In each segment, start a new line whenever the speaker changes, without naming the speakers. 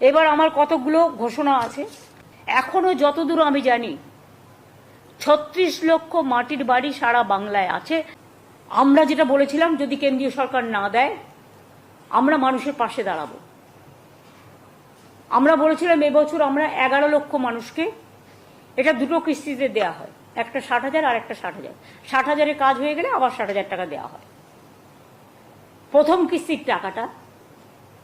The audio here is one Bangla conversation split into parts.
এবার আমার কতগুলো ঘোষণা আছে। এখনও যতদূর আমি জানি, ছত্রিশ লক্ষ মাটির বাড়ি সারা বাংলায় আছে। আমরা যেটা বলেছিলাম, যদি কেন্দ্রীয় সরকার না দেয়, আমরা মানুষের পাশে দাঁড়াবো। আমরা বলেছিলাম, এবছর আমরা এগারো লক্ষ মানুষকে এটা দুটো কিস্তিতে দেয়া হয়। একটা ষাট হাজার আর একটা ষাট হাজার। ষাট হাজারের কাজ হয়ে গেলে আবার ষাট হাজার টাকা দেওয়া হয়। প্রথম কিস্তির টাকাটা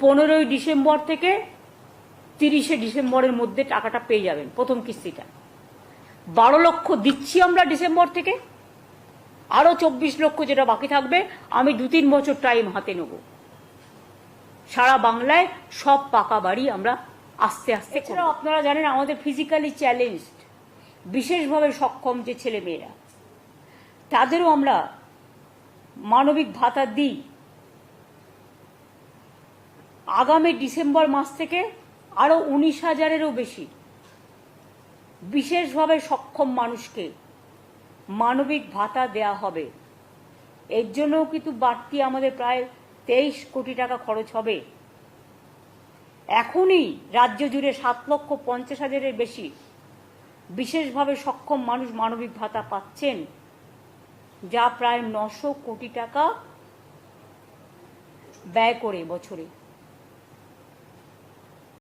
পনেরোই ডিসেম্বর থেকে তিরিশে ডিসেম্বরের মধ্যে টাকাটা পেয়ে যাবেন প্রথম কিস্তিটা। বারো লক্ষ দিচ্ছি আমরা ডিসেম্বর থেকে। আরও চব্বিশ লক্ষ যেটা বাকি থাকবে, আমি দু তিন বছর টাইম হাতে নেব। সারা বাংলায় সব পাকা বাড়ি আমরা আস্তে আস্তে এছাড়াও আপনারা জানেন আমাদের ফিজিক্যালি চ্যালেঞ্জড বিশেষভাবে সক্ষম যে ছেলে মেয়েরা তাদেরও আমরা মানবিক ভাতা দিই। আগামী ডিসেম্বর মাস থেকে আরও উনিশ হাজারেরও বেশি। বিশেষভাবে সক্ষম মানুষকে মানবিক ভাতা দেয়া হবে। এর জন্যও কিন্তু বাড়তি আমাদের প্রায় তেইশ কোটি টাকা খরচ হবে। এখনই রাজ্য জুড়ে সাত লক্ষ পঞ্চাশ হাজারের বেশি বিশেষভাবে সক্ষম মানুষ মানবিক ভাতা পাচ্ছেন, যা প্রায় নশো কোটি টাকা ব্যয় করে বছরে।